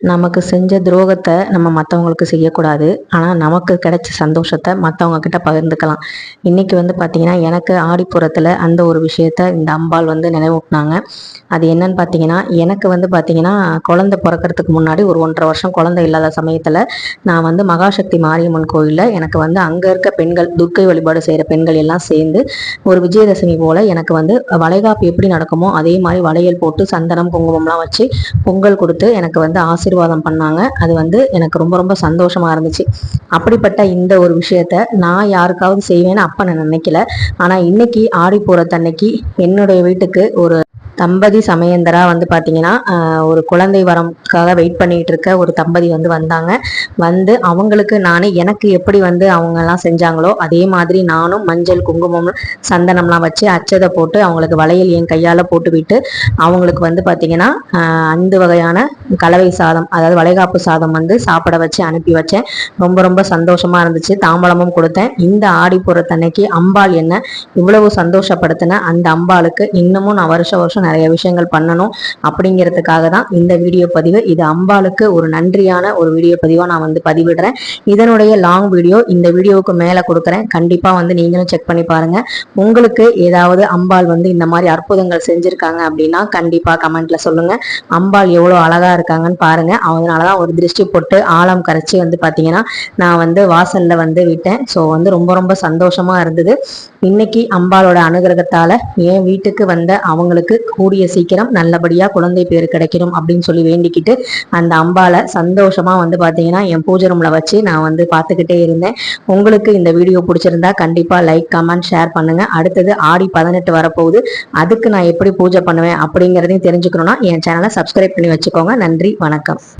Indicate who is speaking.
Speaker 1: நமக்கு செஞ்ச துரோகத்தை நம்ம மற்றவங்களுக்கு செய்யக்கூடாது. ஆனால் நமக்கு கிடைச்ச சந்தோஷத்தை மற்றவங்க கிட்ட பகிர்ந்துக்கலாம். இன்னைக்கு வந்து பார்த்தீங்கன்னா எனக்கு ஆடிப்புறத்தில் அந்த ஒரு விஷயத்த இந்த அம்பாள் வந்து நினைவூட்டினாங்க. அது என்னன்னு பார்த்தீங்கன்னா எனக்கு வந்து பார்த்தீங்கன்னா குழந்தை பிறக்கறதுக்கு முன்னாடி ஒரு ஒன்றரை வருஷம் குழந்தை இல்லாத சமயத்தில் நான் வந்து மகாசக்தி மாரியம்மன் கோயிலில் எனக்கு வந்து அங்கே இருக்க பெண்கள் துர்க்கை வழிபாடு செய்கிற பெண்கள் எல்லாம் சேர்ந்து ஒரு விஜயதசமி போல் எனக்கு வந்து வளைகாப்பு எப்படி நடக்குமோ அதே மாதிரி வளையல் போட்டு சந்தனம் குங்குமம்லாம் வச்சு பொங்கல் கொடுத்து எனக்கு வந்து ஆசை ஆசீர்வாதம் பண்ணாங்க. அது வந்து எனக்கு ரொம்ப ரொம்ப சந்தோஷமா இருந்துச்சு. அப்படிப்பட்ட இந்த ஒரு விஷயத்த நான் யாருக்காவது செய்வேன்னு அப்ப நான் நினைக்கல. ஆனா இன்னைக்கு ஆடி போறதன்னைக்கு என்னுடைய வீட்டுக்கு ஒரு தம்பதி சமயந்தரா வந்து பார்த்தீங்கன்னா ஒரு குழந்தை வரம்காக வெயிட் பண்ணிட்டு இருக்க ஒரு தம்பதி வந்து வந்தாங்க. வந்து அவங்களுக்கு நானே எனக்கு எப்படி வந்து அவங்கெல்லாம் செஞ்சாங்களோ அதே மாதிரி நானும் மஞ்சள் குங்குமம் சந்தனம்லாம் வச்சு அச்சதை போட்டு அவங்களுக்கு வளையல் என் கையால் போட்டு விட்டு அவங்களுக்கு வந்து பார்த்தீங்கன்னா ஆஹ் ஐந்து வகையான கலவை சாதம் அதாவது வளைகாப்பு சாதம் வந்து சாப்பிட வச்சு அனுப்பி வச்சேன். ரொம்ப ரொம்ப சந்தோஷமாக இருந்துச்சு. தாம்பழமும் கொடுத்தேன். இந்த ஆடி போறதன்னைக்கு அம்பாள் என்ன இவ்வளவு சந்தோஷப்படுத்தின அந்த அம்பாளுக்கு இன்னமும் நான் வருஷம் வருஷம் நிறைய விஷயங்கள் பண்ணணும் அப்படிங்கிறதுக்காக தான் இந்த வீடியோ பதிவு. இது அம்பாளுக்கு ஒரு நன்றியான ஒரு வீடியோ பதிவாக நான் வந்து பதிவிடுறேன். இதனுடைய லாங் வீடியோ இந்த வீடியோவுக்கு மேலே கொடுக்குறேன். கண்டிப்பாக வந்து நீங்களும் செக் பண்ணி பாருங்கள் உங்களுக்கு ஏதாவது அம்பாள் வந்து இந்த மாதிரி அற்புதங்கள் செஞ்சுருக்காங்க அப்படின்னா கண்டிப்பாக கமெண்ட்டில் சொல்லுங்கள் அம்பாள் எவ்வளோ அழகாக இருக்காங்கன்னு பாருங்கள் அதனால தான் ஒரு திருஷ்டி போட்டு ஆழம் கரைச்சி வந்து பார்த்தீங்கன்னா நான் வந்து வாசலில் வந்து விட்டேன். ஸோ வந்து ரொம்ப ரொம்ப சந்தோஷமாக இருந்தது. இன்னைக்கு அம்பாளோட அனுகிரகத்தால் என் வீட்டுக்கு வந்த அவங்களுக்கு கூடிய சீக்கிரம் நல்லபடியா குழந்தை பேர் கிடைக்கணும் அப்படின்னு சொல்லி வேண்டிக்கிட்டு அந்த அம்பாளை சந்தோஷமா வந்து பாத்தீங்கன்னா என் பூஜை ரூம்ல வச்சு நான் வந்து பார்த்துக்கிட்டே இருந்தேன். உங்களுக்கு இந்த வீடியோ பிடிச்சிருந்தா கண்டிப்பா லைக் கமெண்ட் ஷேர் பண்ணுங்க. அடுத்தது ஆடி பதினெட்டு வரப்போகுது. அதுக்கு நான் எப்படி பூஜை பண்ணுவேன் அப்படிங்கிறதையும் தெரிஞ்சுக்கணும்னா என் சேனலை சப்ஸ்கிரைப் பண்ணி வச்சுக்கோங்க. நன்றி வணக்கம்.